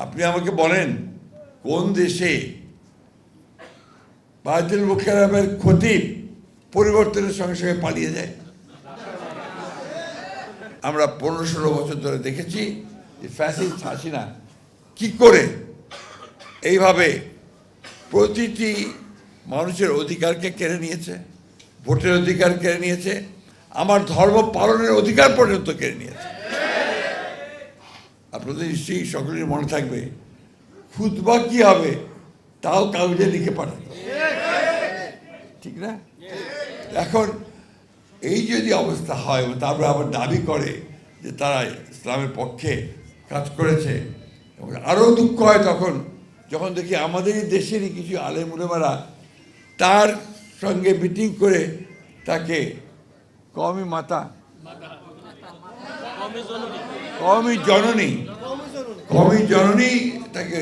আপনি আমাকে বলেন, কোন দেশে বায়তুল মুখারামের ক্ষতি পরিবর্তনের সঙ্গে সঙ্গে পালিয়ে যায়? আমরা পনেরো ষোলো বছর ধরে দেখেছি যে ফ্যাসিস্ট হাসিনা কি করে এইভাবে প্রতিটি মানুষের অধিকারকে কেড়ে নিয়েছে, ভোটের অধিকার কেড়ে নিয়েছে, আমার ধর্ম পালনের অধিকার পর্যন্ত কেড়ে নিয়েছে। আপনাদের নিশ্চয়ই সকলের মনে থাকবে। খুতবা কি হবে? তাও কাগজে লিখে পাঠানো। ঠিক না? এখন এই যদি অবস্থা হয়, এবং তারপরে আবার দাবি করে যে তারা ইসলামের পক্ষে কাজ করেছে, এবং আরও দুঃখ হয় তখন, যখন দেখি আমাদেরই দেশেরই কিছু আলেমুলেমারা তার সঙ্গে মিটিং করে তাকে কমই মাতা কমই জননী। কমই জননী তাকে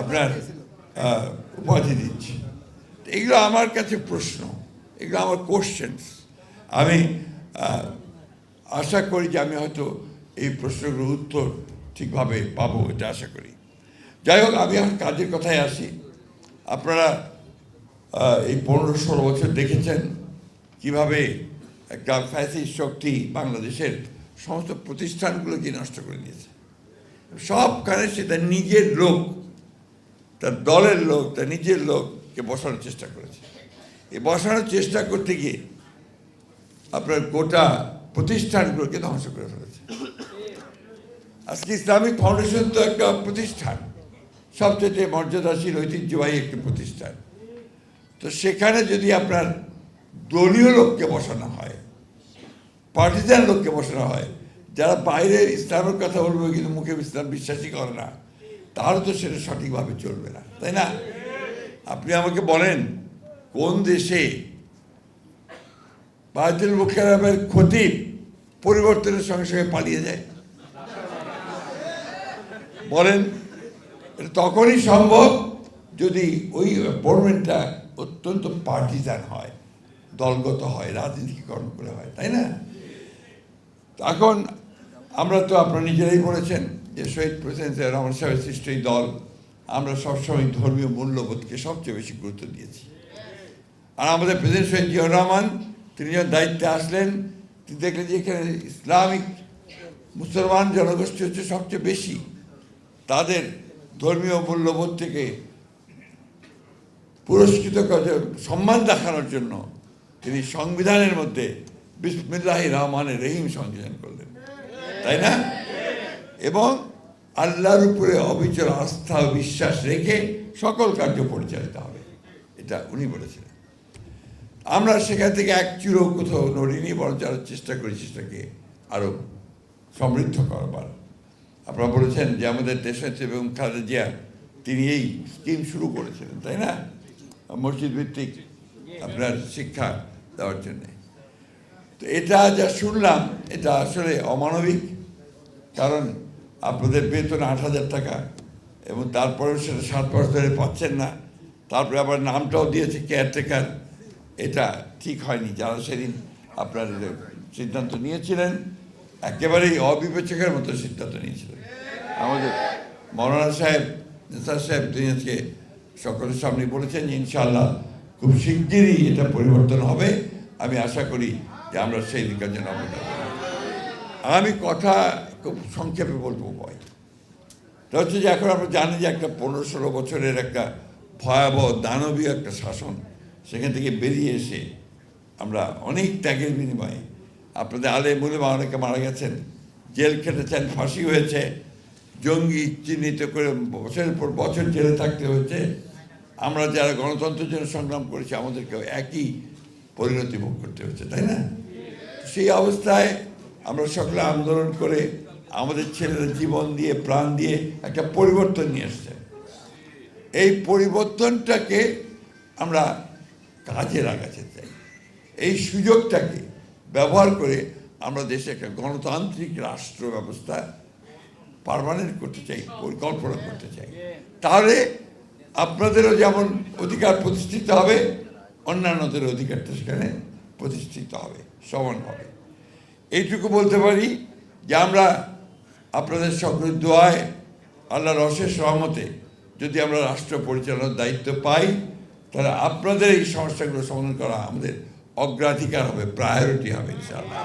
আপনার উপাধি দিচ্ছে। এগুলো আমার কাছে প্রশ্ন। এগুলো আমার কোশ্চেন্স আমি আশা করি যে আমি হয়তো এই প্রশ্নগুলোর উত্তর ঠিকভাবে পাবো এটা আশা করি। যাই হোক, আমি এখন কাজের কথায় আসি। আপনারা এই পনেরো ষোলো বছর দেখেছেন কীভাবে একটা ফ্যাসিস্ট শক্তি বাংলাদেশের সমস্ত প্রতিষ্ঠানগুলোকে নষ্ট করে দিয়েছে। সবখানে সে তার নিজের লোক, তার দলের লোক, তার নিজের লোককে বসানোর চেষ্টা করেছে। এ বসানোর চেষ্টা করতে গিয়ে আপনার গোটা প্রতিষ্ঠানগুলোকে ধ্বংস করে ফেলেছে। আজকে ইসলামিক ফাউন্ডেশন তো একটা প্রতিষ্ঠান, সবচেয়ে মর্যাদাশীল, ঐতিহ্যবাহী একটি প্রতিষ্ঠান। তো সেখানে যদি আপনার দলীয় লোককে বসানো হয় পার্টিজান লোককে বসানো হয়। যারা বাইরে ইসলামের কথা বলবে কিন্তু মুখে ইসলাম বিশ্বাসই করে না, তাহলে তো সেটা সঠিকভাবে চলবে না, তাই না? আপনি আমাকে বলেন, কোন দেশে বায়তুল মুখারামের ক্ষতি পরিবর্তনের সঙ্গে সঙ্গে পালিয়ে যায়? বলেন তখনই সম্ভব যদি ওই অ্যাপয়েন্টমেন্টটা অত্যন্ত পার্টিজান হয়, দলগত হয় রাজনীতিকরণ করে হয়, তাই না? এখন আমরা তো আপনারা নিজেরাই বলেছেন যে শহীদ প্রেসিডেন্ট রহমান সাহেবের সৃষ্ট এই দল আমরা সবসময় ধর্মীয় মূল্যবোধকে সবচেয়ে বেশি গুরুত্ব দিয়েছি। আর আমাদের প্রেসিডেন্ট শহীদ জিয়াউর রহমান, তিনি যখন দায়িত্বে আসলেন, তিনি দেখলেন যে এখানে ইসলামিক মুসলমান জনগোষ্ঠী হচ্ছে সবচেয়ে বেশি। তাদের ধর্মীয় মূল্যবোধ থেকে পুরস্কৃত সম্মান দেখানোর জন্য তিনি সংবিধানের মধ্যে বিসমিল্লাহ রহমানের রহিম সংযোজন করলেন। তাই না? এবং আল্লাহর উপরে অবিচল আস্থা বিশ্বাস রেখে সকল কার্য পরিচালিত হবে। এটা উনি বলেছিলেন। আমরা সেখান থেকে এক চুরো কোথাও নড়িনি বরং যারা চেষ্টা করেছি সেটাকে আরও সমৃদ্ধ করবার। আপনারা বলেছেন যে আমাদের দেশনেত্রী এবং খালেদা জিয়া, তিনি এই স্কিম শুরু করেছিলেন, তাই না? মসজিদ ভিত্তিক আপনার শিক্ষা দেওয়ার জন্যে। তো এটা যা শুনলাম, এটা আসলে অমানবিক। কারণ আপনাদের বেতন আট হাজার টাকা এবং তারপরেও সেটা সাত মাস ধরে পাচ্ছেন না। তারপরে আবার নামটাও দিয়েছে কেয়ারটেকার। এটা ঠিক হয়নি। যারা সেদিন আপনার সিদ্ধান্ত নিয়েছিলেন, একেবারেই অবিবেচকের মতো সিদ্ধান্ত নিয়েছিলেন। আমাদের মৌলানা সাহেব নেসার সাহেব, তিনি আজকে সকলের সামনে বলেছেন ইনশাল্লাহ খুব শিগগিরই এটা পরিবর্তন হবে। আমি আশা করি যে আমরা সেই জন্য অবদান আমি কথা খুব সংক্ষেপে বলব ভয় তা হচ্ছে যে এখন আমরা জানি যে একটা পনেরো ষোলো বছরের একটা ভয়াবহ দানবীয় একটা শাসন, সেখান থেকে বেরিয়ে এসে আমরা অনেক ত্যাগের বিনিময়ে আপনাদের আলে মূলে অনেকে মারা গেছেন, জেল খেটেছেন, ফাঁসি হয়েছে, জঙ্গি চিহ্নিত করে বছরের পর বছর জেলে থাকতে হয়েছে। আমরা যারা গণতন্ত্রের জন্য সংগ্রাম করেছি, আমাদেরকেও একই পরিণতি ভোগ করতে হচ্ছে তাই না? সেই অবস্থায় আমরা সকলে আন্দোলন করে আমাদের ছেলেরা জীবন দিয়ে, প্রাণ দিয়ে একটা পরিবর্তন নিয়ে এসছে। এই পরিবর্তনটাকে আমরা কাজে লাগাতে চাই। এই সুযোগটাকে ব্যবহার করে আমরা দেশে একটা গণতান্ত্রিক রাষ্ট্র ব্যবস্থা পারমানেন্ট করতে চাই, পরিকল্পনা করতে চাই। তাহলে আপনাদেরও যেমন অধিকার প্রতিষ্ঠিত হবে অন্যান্যদের অধিকারটা সেখানে প্রতিষ্ঠিত হবে, সমান হবে। এইটুকু বলতে পারি যে আমরা আপনাদের সকলের দোয়ায় আল্লাহর অশেষ রহমতে যদি আমরা রাষ্ট্র পরিচালনার দায়িত্ব পাই, তাহলে আপনাদের এই সমস্যাগুলো সমাধান করা আমাদের অগ্রাধিকার হবে প্রায়োরিটি হবে, ইনশাআল্লাহ।